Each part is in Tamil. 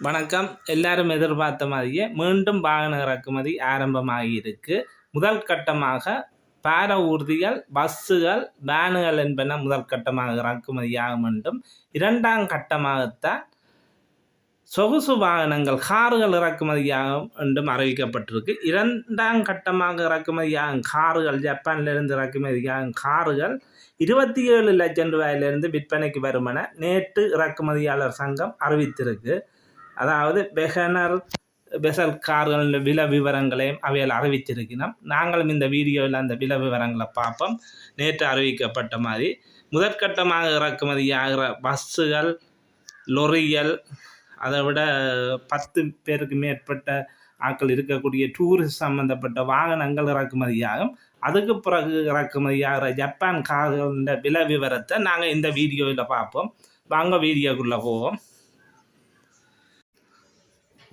வணக்கம். எல்லாரும் எதிர்பார்த்த மாதிரியே மீண்டும் வாகன இறக்குமதி ஆரம்பமாகி இருக்கு முதல் கட்டமாக பார ஊர்திகள் பஸ்ஸுகள் வேனுகள் என்பன முதல் கட்டமாக இறக்குமதியாகும் என்றும் இரண்டாம் கட்டமாகத்தான் சொகுசு வாகனங்கள் கார்கள் இறக்குமதியாகும் என்றும் அறிவிக்கப்பட்டிருக்கு. இரண்டாம் கட்டமாக இறக்குமதியாகும் கார்கள் ஜப்பானிலிருந்து இறக்குமதியாகும் கார்கள் இருபத்தி ஏழு லட்சம் ரூபாயிலிருந்து விற்பனைக்கு வரும் என நேற்று இறக்குமதியாளர் சங்கம் அறிவித்திருக்கு. அதாவது பெகனர் பெசல் கார்கள் வில விவரங்களையும் அவையில் அறிவித்திருக்கிறோம். நாங்களும் இந்த வீடியோவில் அந்த விலை விவரங்களை பார்ப்போம். நேற்று அறிவிக்கப்பட்ட மாதிரி. முதற்கட்டமாக இறக்குமதியாகிற பஸ்ஸுகள் லொரிகள் அதை விட பத்து பேருக்கு மேற்பட்ட ஆட்கள் இருக்கக்கூடிய டூரிஸ்ட் சம்மந்தப்பட்ட வாகனங்கள் இறக்குமதியாகும் அதுக்கு பிறகு இறக்குமதியாகிற ஜப்பான் கார்களின் விலை விவரத்தை நாங்கள் இந்த வீடியோவில் பார்ப்போம். வாங்க வீடியோக்குள்ளே போவோம்.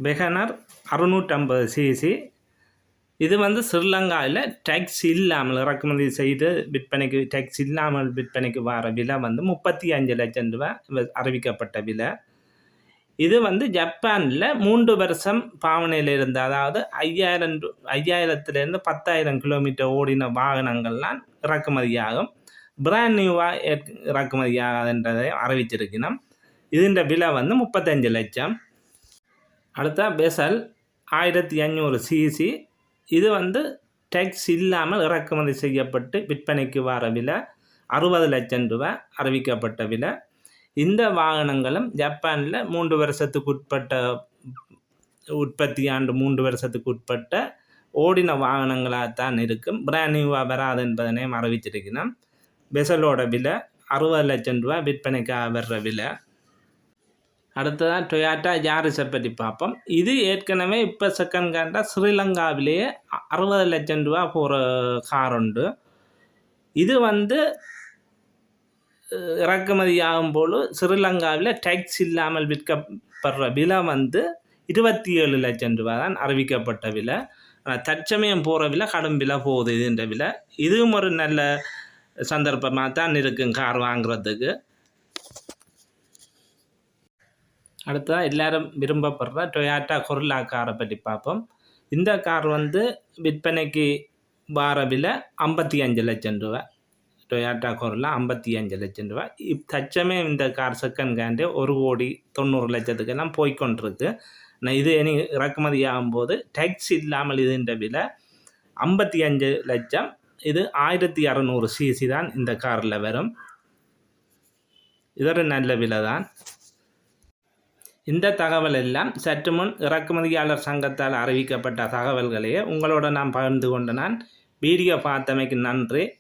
வெகனர் அறுநூற்றம்பது சிசி இது வந்து ஸ்ரீலங்காவில் டேக்ஸ் இல்லாமல் இறக்குமதி செய்து விற்பனைக்கு டேக்ஸ் இல்லாமல் விற்பனைக்கு வர விலை வந்து முப்பத்தி அஞ்சு லட்சம் ரூபாய் அறிவிக்கப்பட்ட விலை. இது வந்து ஜப்பானில் மூன்று வருஷம் பாவனையில் இருந்த அதாவது ஐயாயிரம் ஐயாயிரத்துலேருந்து பத்தாயிரம் கிலோமீட்டர் ஓடின வாகனங்கள்லாம் இறக்குமதியாகும். பிராண்ட் நியூவாக இறக்குமதியாகன்றதை அறிவிச்சிருக்கணும். இதுன்ற விலை வந்து முப்பத்தஞ்சு லட்சம். அடுத்த பெசல் ஆயிரத்தி ஐநூறு சிசி இது வந்து டேக்ஸ் இல்லாமல் இறக்குமதி செய்யப்பட்டு விற்பனைக்கு வர விலை அறுபது லட்சம் ரூபாய் அறிவிக்கப்பட்ட விலை. இந்த வாகனங்களும் ஜப்பானில் மூன்று வருஷத்துக்கு உட்பட்ட உற்பத்தி ஆண்டு மூன்று வருஷத்துக்கு உட்பட்ட ஓடின வாகனங்களாக தான் இருக்கும். பிராண்ட் நியூவாக வராது என்பதனையும் அறிவிச்சிருக்கணும் பெசலோட விலை அறுபது லட்சம் ரூபாய் விற்பனைக்காக வர்ற விலை. அடுத்ததாக டொயாட்டா யாரிஸை பற்றி பார்ப்போம். இது ஏற்கனவே இப்போ செகண்ட் ஹேண்டாக ஸ்ரீலங்காவிலேயே அ- அறுபது லட்சம் ரூபா போகிற கார் உண்டு. இது வந்து இறக்குமதி ஆகும்போது ஸ்ரீலங்காவில் டேக்ஸ் இல்லாமல் விற்கப்படுற விலை வந்து இருபத்தி ஏழு லட்சம் ரூபா தான் அறிவிக்கப்பட்ட விலை. ஆனால் தற்சமயம் போகிற விலை கடும் விலை போகுது இதுன்ற விலை. இதுவும் ஒரு நல்ல சந்தர்ப்பமாக தான் இருக்கும் கார் வாங்குறதுக்கு. அடுத்ததாக எல்லாரும் விரும்பப்படுற டொயாட்டா கொர்லா காரை பற்றி பார்ப்போம். இந்த கார் வந்து விற்பனைக்கு வார விலை ஐம்பத்தி அஞ்சு லட்சம் ரூபா டொயாட்டா கொர்லா ஐம்பத்தி அஞ்சு லட்சம் ரூபா இப் தச்சமே இந்த கார் செகண்ட் ஹேண்டு ஒரு கோடி தொண்ணூறு லட்சத்துக்கெல்லாம் போய்க்கொண்டிருக்கு. நான் இது இனி இறக்குமதி ஆகும்போது டேக்ஸ் இல்லாமல் இதுன்ற விலை ஐம்பத்தி அஞ்சு லட்சம். இது ஆயிரத்தி அறநூறு சிசி தான் இந்த காரில் வரும். இதோட நல்ல விலை தான் இந்த தகவல் எல்லாம் சற்று முன் இறக்குமதியாளர் சங்கத்தால் அறிவிக்கப்பட்ட தகவல்களையே உங்களோட நான் பகிர்ந்து கொண்டு நான் வீடியோ பார்த்தமைக்கு நன்றி.